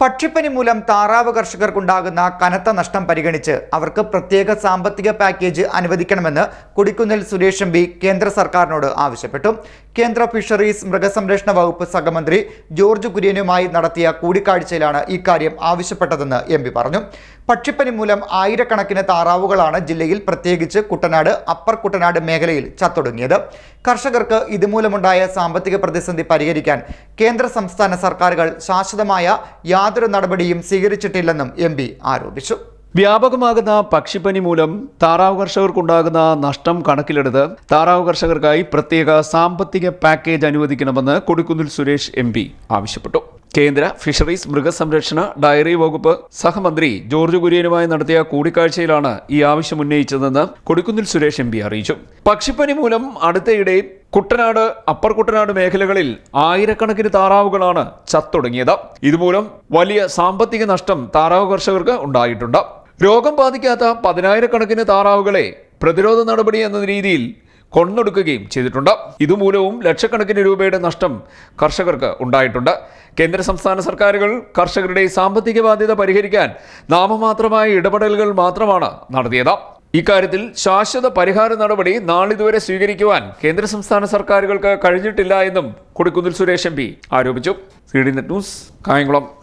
പക്ഷിപ്പനി മൂലം താറാവ് കർഷകർക്കുണ്ടാകുന്ന കനത്ത നഷ്ടം പരിഗണിച്ച് അവർക്ക് പ്രത്യേക സാമ്പത്തിക പാക്കേജ് അനുവദിക്കണമെന്ന് കൊടിക്കുന്നിൽ സുരേഷ് എം കേന്ദ്ര സർക്കാരിനോട് ആവശ്യപ്പെട്ടു. കേന്ദ്ര ഫിഷറീസ് മൃഗസംരക്ഷണ വകുപ്പ് സഹമന്ത്രി ജോർജ് കുര്യനുമായി നടത്തിയ കൂടിക്കാഴ്ചയിലാണ് ഇക്കാര്യം ആവശ്യപ്പെട്ടതെന്ന് എം പി പറഞ്ഞു. പക്ഷിപ്പനി മൂലം ആയിരക്കണക്കിന് താറാവുകളാണ് ജില്ലയിൽ പ്രത്യേകിച്ച് കുട്ടനാട് അപ്പർ കുട്ടനാട് മേഖലയിൽ ചത്തൊടുങ്ങിയത്. കർഷകർക്ക് ഇതുമൂലമുണ്ടായ സാമ്പത്തിക പ്രതിസന്ധി പരിഹരിക്കാൻ കേന്ദ്ര സംസ്ഥാന സർക്കാരുകൾ ശാശ്വതമായ യാതൊരു നടപടിയും സ്വീകരിച്ചിട്ടില്ലെന്നും എം ആരോപിച്ചു. വ്യാപകമാകുന്ന പക്ഷിപ്പനി മൂലം താറാവ് കർഷകർക്കുണ്ടാകുന്ന നഷ്ടം കണക്കിലെടുത്ത് താറാവ് കർഷകർക്കായി പ്രത്യേക സാമ്പത്തിക പാക്കേജ് അനുവദിക്കണമെന്ന് കൊടിക്കുന്നിൽ സുരേഷ് എം ആവശ്യപ്പെട്ടു. കേന്ദ്ര ഫിഷറീസ് മൃഗസംരക്ഷണ ഡയറി വകുപ്പ് സഹമന്ത്രി ജോർജ് കുര്യനുമായി നടത്തിയ കൂടിക്കാഴ്ചയിലാണ് ഈ ആവശ്യം ഉന്നയിച്ചതെന്ന് കൊടിക്കുന്നിൽ സുരേഷ് എം അറിയിച്ചു. പക്ഷിപ്പനി മൂലം അടുത്തയിടെ കുട്ടനാട് അപ്പർ കുട്ടനാട് മേഖലകളിൽ ആയിരക്കണക്കിന് താറാവുകളാണ് ചത്തൊടുങ്ങിയത്. ഇതുമൂലം വലിയ സാമ്പത്തിക നഷ്ടം താറാവ് കർഷകർക്ക് ഉണ്ടായിട്ടുണ്ട്. രോഗം ബാധിക്കാത്ത പതിനായിരക്കണക്കിന് താറാവുകളെ പ്രതിരോധ നടപടി എന്ന രീതിയിൽ കൊന്നൊടുക്കുകയും ചെയ്തിട്ടുണ്ട്. ഇതുമൂലവും ലക്ഷക്കണക്കിന് രൂപയുടെ നഷ്ടം കർഷകർക്ക് ഉണ്ടായിട്ടുണ്ട്. കേന്ദ്ര സംസ്ഥാന സർക്കാരുകൾ കർഷകരുടെ സാമ്പത്തിക ബാധ്യത പരിഹരിക്കാൻ നാമമാത്രമായ ഇടപെടലുകൾ മാത്രമാണ് നടത്തിയത്. ഇക്കാര്യത്തിൽ ശാശ്വത പരിഹാര നടപടി നാളിതുവരെ സ്വീകരിക്കുവാൻ കേന്ദ്ര സംസ്ഥാന സർക്കാരുകൾക്ക് കഴിഞ്ഞിട്ടില്ല എന്നും കൊടിക്കുന്നിൽ സുരേഷ് എം പി ആരോപിച്ചു. C D net news Kayamkulam.